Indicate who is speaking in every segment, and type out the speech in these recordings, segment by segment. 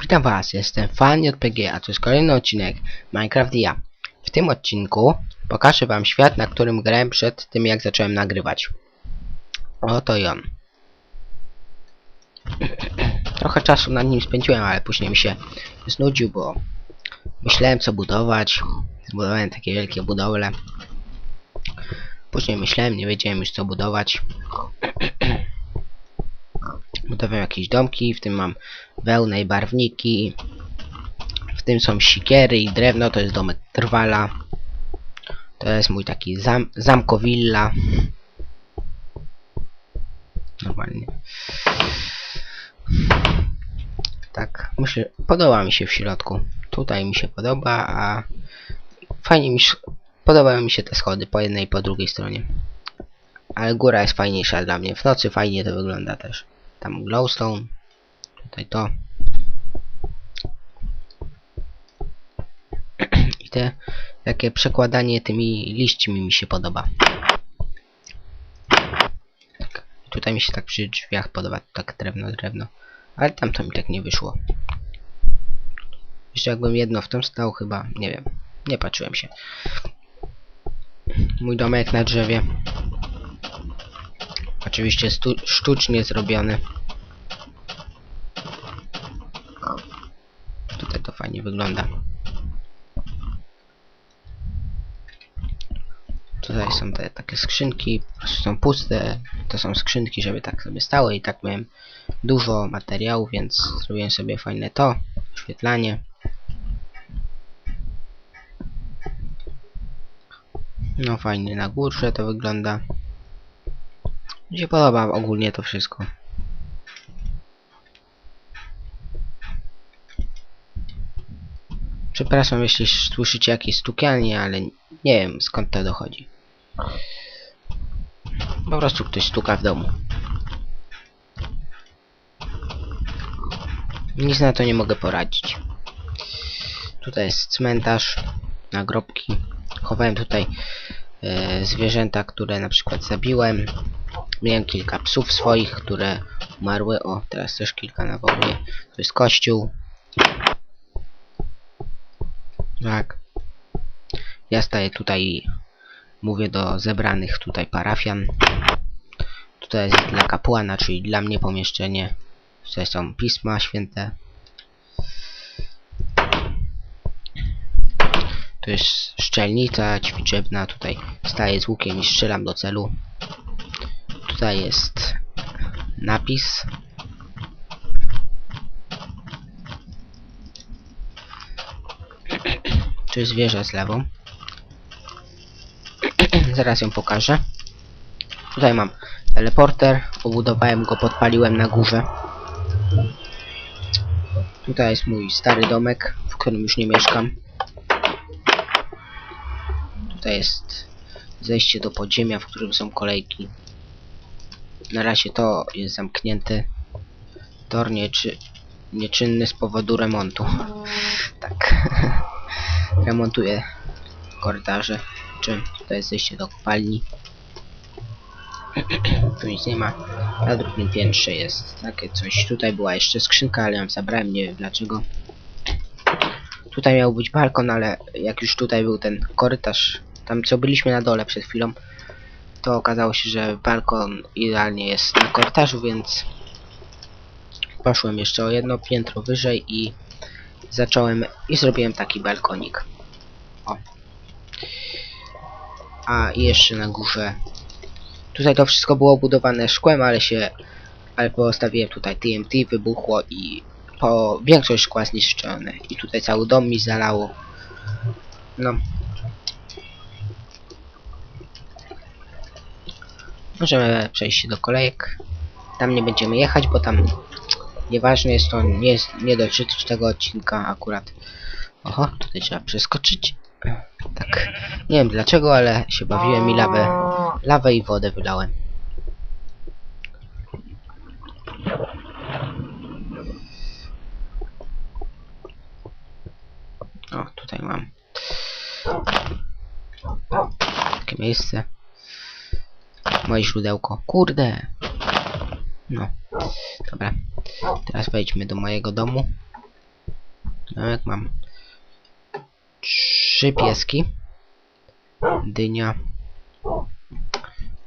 Speaker 1: Witam was, jestem fan JPG, a to jest kolejny odcinek Minecraft ja. W tym odcinku pokażę wam świat, na którym grałem przed tym jak zacząłem nagrywać. Oto i on. Trochę czasu nad nim spędziłem, ale później mi się znudził, bo myślałem co budować. Zbudowałem takie wielkie budowle. Później myślałem, nie wiedziałem już co budować. Budowałem jakieś domki, w tym mam wełnę i barwniki. W tym są sikiery i drewno, to jest domek trwala. To jest mój taki zam zamkowilla. Normalnie. Tak, myślę, podoba mi się w środku. Tutaj mi się podoba, a fajnie mi sz- podobają mi się te schody po jednej i po drugiej stronie. Ale góra jest fajniejsza dla mnie. W nocy fajnie to wygląda też. Tam glowstone. Tutaj to. I te takie przekładanie tymi liśćmi mi się podoba. Tak. Tutaj mi się tak przy drzwiach podoba, tak drewno, drewno. Ale tam to mi tak nie wyszło. Jeszcze jakbym jedno w tym stał chyba, nie wiem. Nie patrzyłem się. Mój domek na drzewie. Oczywiście sztucznie zrobiony. Tutaj to fajnie wygląda. Tutaj są te takie skrzynki, po prostu są puste. To są skrzynki, żeby tak sobie stały i tak miałem dużo materiału, więc zrobiłem sobie fajne to, oświetlanie. No fajnie na górze to wygląda. Mi się podoba ogólnie to wszystko. Przepraszam, jeśli słyszycie jakieś stukanie, ale nie wiem skąd to dochodzi. Po prostu ktoś stuka w domu. Nic na to nie mogę poradzić. Tutaj jest cmentarz, nagrobki. Chowałem tutaj e, zwierzęta, które na przykład zabiłem. Miałem kilka psów swoich, które umarły. O, teraz też kilka nawołuję. To jest kościół. Tak. Ja staję tutaj mówię do zebranych tutaj parafian. Tutaj jest dla kapłana, czyli dla mnie pomieszczenie. Tutaj są pisma święte. To jest szczelnica ćwiczebna. Tutaj staję z łukiem i strzelam do celu. Tutaj jest napis. Tu jest wieża z lewą. Zaraz ją pokażę. Tutaj mam teleporter. Obudowałem go, podpaliłem na górze. Tutaj jest mój stary domek, w którym już nie mieszkam. Tutaj jest zejście do podziemia, w którym są kolejki. Na razie to jest zamknięte. Tor nieczy nieczynny z powodu remontu. tak. Remontuję korytarze. Czy to jest zejście do kopalni. tu nic nie ma. Na drugim piętrze jest takie coś. Tutaj była jeszcze skrzynka, ale ją zabrałem, nie wiem dlaczego. Tutaj miał być balkon, ale jak już tutaj był ten korytarz, tam co byliśmy na dole przed chwilą, to okazało się, że balkon idealnie jest na korytarzu, więc poszłem jeszcze o jedno piętro wyżej i zacząłem i zrobiłem taki balkonik. O. A jeszcze na górze. Tutaj to wszystko było budowane szkłem, ale się ale postawiłem tutaj TNT, wybuchło i po większość szkła zniszczone. I tutaj cały dom mi zalało. No. Możemy przejść do kolejek. Tam nie będziemy jechać, bo tam nieważne jest to, nie, jest, nie dotyczy tego odcinka akurat. Oho, tutaj trzeba przeskoczyć. Tak. Nie wiem dlaczego, ale się bawiłem i lawę, lawę i wodę wylałem. O, tutaj mam takie miejsce. Moje źródełko. Kurde! No. Dobra. Teraz wejdźmy do mojego domu. No jak mam trzy pieski. Dynia.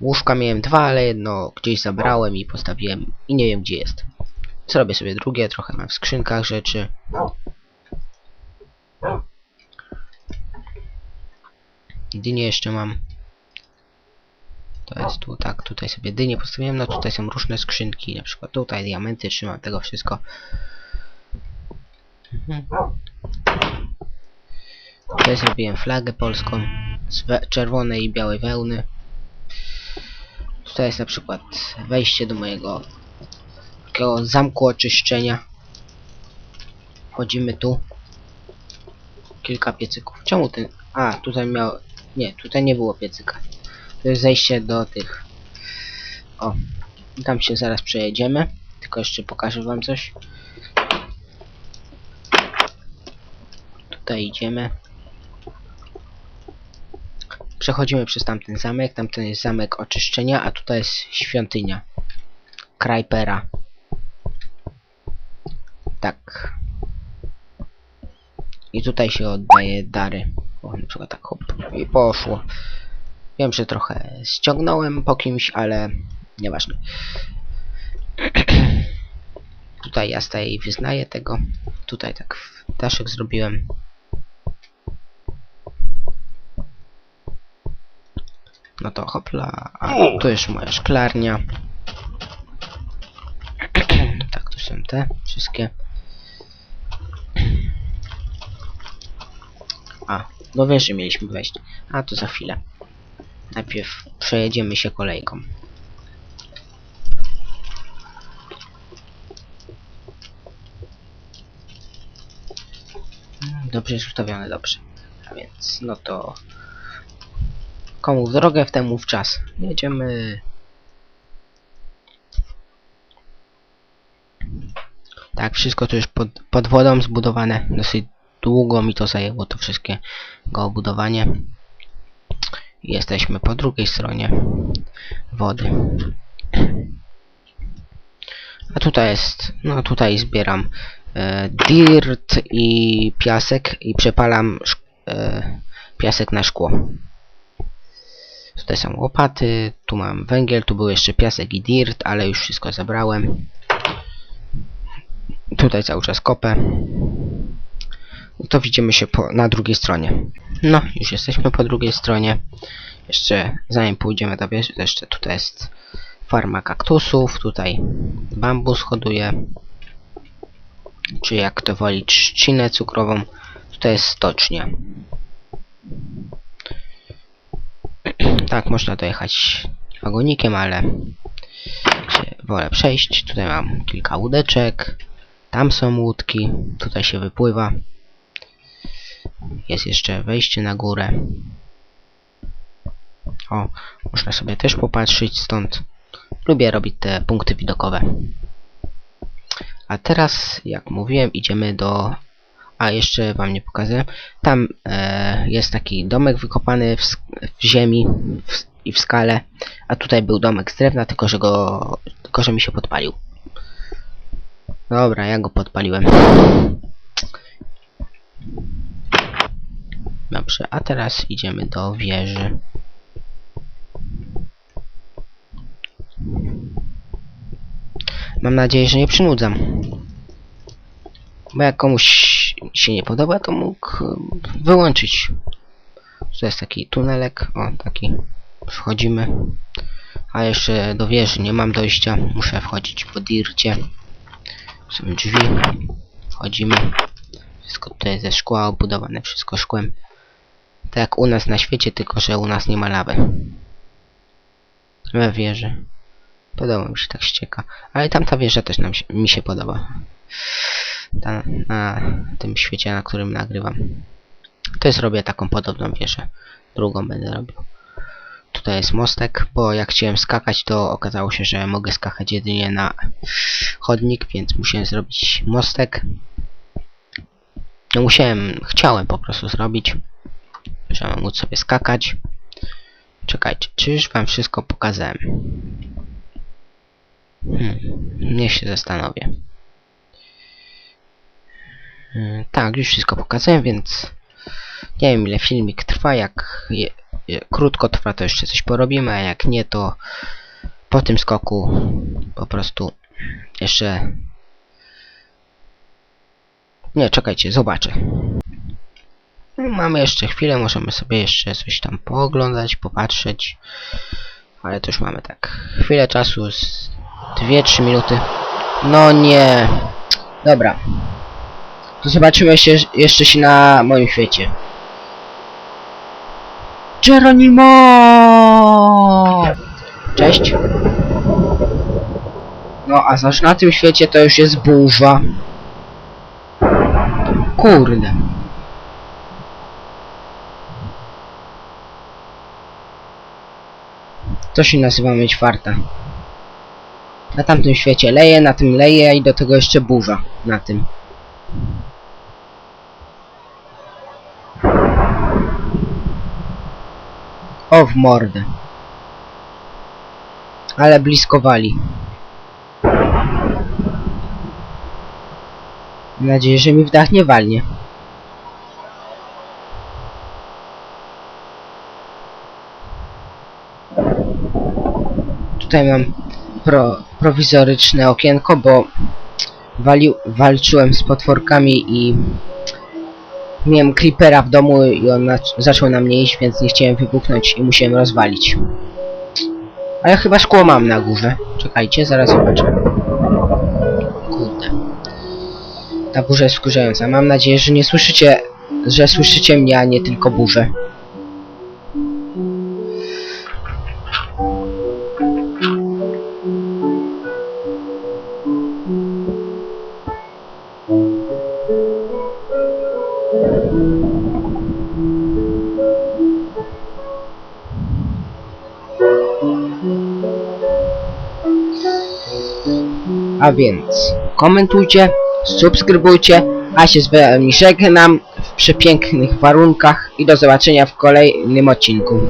Speaker 1: Łóżka miałem dwa, ale jedno gdzieś zabrałem i postawiłem i nie wiem gdzie jest. Zrobię sobie drugie, trochę mam w skrzynkach rzeczy. Dynię jeszcze mam. To jest tu, tak, tutaj sobie dynię postawiłem, no tutaj są różne skrzynki, na przykład tutaj diamenty, trzymam tego wszystko. Mhm. Tutaj zrobiłem flagę polską z czerwonej i białej wełny. Tutaj jest na przykład wejście do mojego takiego zamku oczyszczenia. Wchodzimy tu. Kilka piecyków. Czemu ten... A, tutaj miał... Nie, tutaj nie było piecyka. To jest zejście do tych... O, tam się zaraz przejedziemy. Tylko jeszcze pokażę wam coś. Tutaj idziemy. Przechodzimy przez tamten zamek. Tamten jest zamek oczyszczenia, a tutaj jest świątynia. Krajpera. Tak. I tutaj się oddaje dary. O, na przykład tak hop. I poszło. Wiem, że trochę ściągnąłem po kimś, ale nieważne. tutaj ja staję i wyznaję tego. Tutaj tak daszek zrobiłem. No to hopla. A tu jest moja szklarnia. tak, tu są te wszystkie. A, do wieży mieliśmy wejść. A, to za chwilę. Najpierw przejedziemy się kolejką. Dobrze jest ustawione, dobrze. A więc, no to... Komu w drogę, w temu w czas. Jedziemy... Tak, wszystko to już pod, pod wodą zbudowane. Dosyć długo mi to zajęło, to wszystkie go obudowanie. Jesteśmy po drugiej stronie wody. A tutaj jest, no tutaj zbieram e, dirt i piasek i przepalam e, piasek na szkło. Tutaj są łopaty, tu mam węgiel, tu był jeszcze piasek i dirt, ale już wszystko zabrałem. Tutaj cały czas kopę. To widzimy się po, na drugiej stronie. No, już jesteśmy po drugiej stronie. Jeszcze zanim pójdziemy do wieży, to jeszcze tutaj jest farma kaktusów, tutaj bambus hoduje, czy jak kto woli trzcinę cukrową. Tutaj jest stocznia. tak, można dojechać wagonikiem, ale wolę przejść. Tutaj mam kilka łódeczek, tam są łódki, tutaj się wypływa. Jest jeszcze wejście na górę. O, można sobie też popatrzeć stąd. Lubię robić te punkty widokowe. A teraz, jak mówiłem, idziemy do... A, jeszcze wam nie pokażę. Tam e, jest taki domek wykopany w, w ziemi w, i w skale. A tutaj był domek z drewna, tylko że go... tylko że mi się podpalił. Dobra, ja go podpaliłem. Dobrze, a teraz idziemy do wieży. Mam nadzieję, że nie przynudzam. Bo jak komuś się nie podoba, to mógł e, wyłączyć. To jest taki tunelek, o taki. Wchodzimy. A jeszcze do wieży nie mam dojścia. Muszę wchodzić po dircie. Są drzwi. Wchodzimy. Wszystko tutaj ze szkła obudowane, wszystko szkłem. Tak jak u nas na świecie, tylko że u nas nie ma lawy. We wieży. Podoba mi się tak ścieka. Ale tamta wieża też nam się, mi się podoba. Ta, na tym świecie, na którym nagrywam. Też robię taką podobną wieżę. Drugą będę robił. Tutaj jest mostek, bo jak chciałem skakać, to okazało się, że mogę skakać jedynie na chodnik, więc musiałem zrobić mostek. No musiałem, chciałem po prostu zrobić, żeby móc sobie skakać. Czekajcie, czy już wam wszystko pokazałem? Hmm, niech się zastanowię. Yy, tak, już wszystko pokazałem, więc nie wiem ile filmik trwa, jak je, je, krótko trwa to jeszcze coś porobimy, a jak nie to po tym skoku po prostu jeszcze nie, czekajcie, zobaczę. No, Mamy jeszcze chwilę, możemy sobie jeszcze coś tam pooglądać, popatrzeć. Ale to już mamy tak chwilę czasu, z 2-3 minuty. No nie. Dobra. To zobaczymy się jeszcze się na moim świecie. Geronimo! Cześć. No, a zaś na tym świecie to już jest burza. Kurde. To się nazywa mieć farta. Na tamtym świecie leje, na tym leje i do tego jeszcze burza. Na tym. O w mordę. Ale bliskowali. Mam nadzieję, że mi w dach nie walnie. Tutaj mam pro, prowizoryczne okienko, bo walił, walczyłem z potworkami i miałem creepera w domu i on na, zaczął na mnie iść, więc nie chciałem wybuchnąć i musiałem rozwalić. Ale chyba szkło mam na górze. Czekajcie, zaraz zobaczę. Kurde. Ta burza jest wkurzająca. Mam nadzieję, że nie słyszycie, że słyszycie mnie, a nie tylko burzę. A więc komentujcie, subskrybujcie, a się z wami żegnam w przepięknych warunkach i do zobaczenia w kolejnym odcinku.